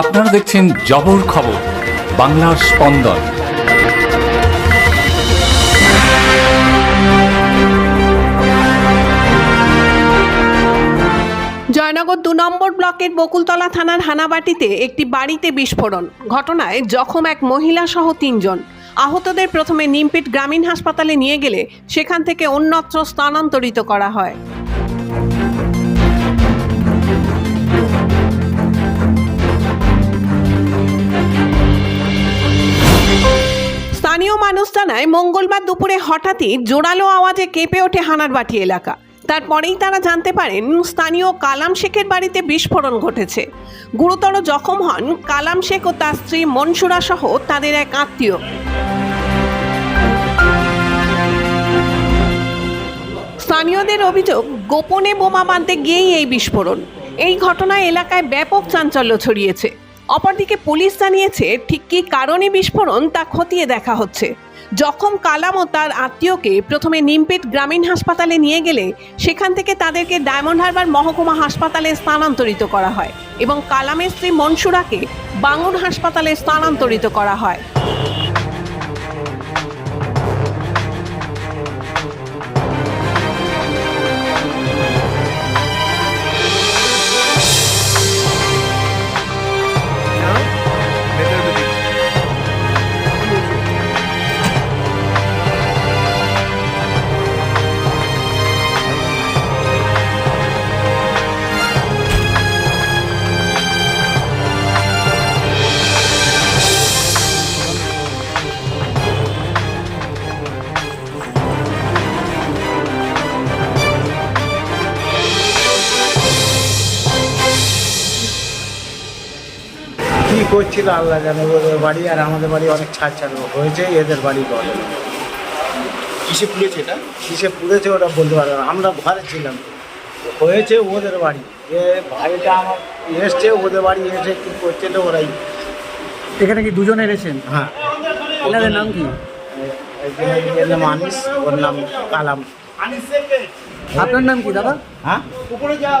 আপনারা দেখছেন জবর খবর, বাংলার স্পন্দন। জয়নগর দু নম্বর ব্লকের বকুলতলা থানার হানাবাটিতে একটি বাড়িতে বিস্ফোরণ। ঘটনায় জখম এক মহিলা সহ তিনজন। আহতদের প্রথমে নিমপিট গ্রামীণ হাসপাতালে নিয়ে গেলে সেখান থেকে অন্যত্র স্থানান্তরিত করা হয়। স্থানীয় মানুষ জানায়, মঙ্গলবার দুপুরে হঠাৎই জোরালো আওয়াজে কেঁপে ওঠে হানারবাটি এলাকা। তারপরেই তারা জানতে পারেন, স্থানীয় কালাম শেখের বাড়িতে বিস্ফোরণ ঘটেছে। গুরুতর জখম হন কালাম শেখ ও তার স্ত্রী মনসুরা সহ তাদের এক আত্মীয়। স্থানীয়দের অভিযোগ, গোপনে বোমা বাঁধতে গিয়েই এই বিস্ফোরণ। এই ঘটনায় এলাকায় ব্যাপক চাঞ্চল্য ছড়িয়েছে। অপরদিকে পুলিশ জানিয়েছে, ঠিক কী কারণে বিস্ফোরণ তা খতিয়ে দেখা হচ্ছে। জখম কালাম ও তার আত্মীয়কে প্রথমে নিমপেট গ্রামীণ হাসপাতালে নিয়ে গেলে, সেখান থেকে তাদেরকে ডায়মন্ড হারবার মহকুমা হাসপাতালে স্থানান্তরিত করা হয় এবং কালামের স্ত্রী মনসুরাকে বাঙুর হাসপাতালে স্থানান্তরিত করা হয়। কি করছিল আল্লাহ জানে ওদের বাড়ি আর আমাদের বাড়ি অনেক ছাড় ছাড় হয়েছে এদের বাড়ি বলে। কিসে পুড়েছে এটা? কিসে পুড়েছে ওটা বলতে পারবে না। আমরা ঘরে ছিলাম। হয়েছে ওদের বাড়ি। যে ভাইটা আমার এসছে ওদের বাড়ি এসে কি তো ওরাই। এখানে কি দুজন এসেছেন? হ্যাঁ। এনাদের নাম কি? নাম আনিস ওর নাম কালাম। আপনার নাম কি দাদা? হ্যাঁ? উপরে যাও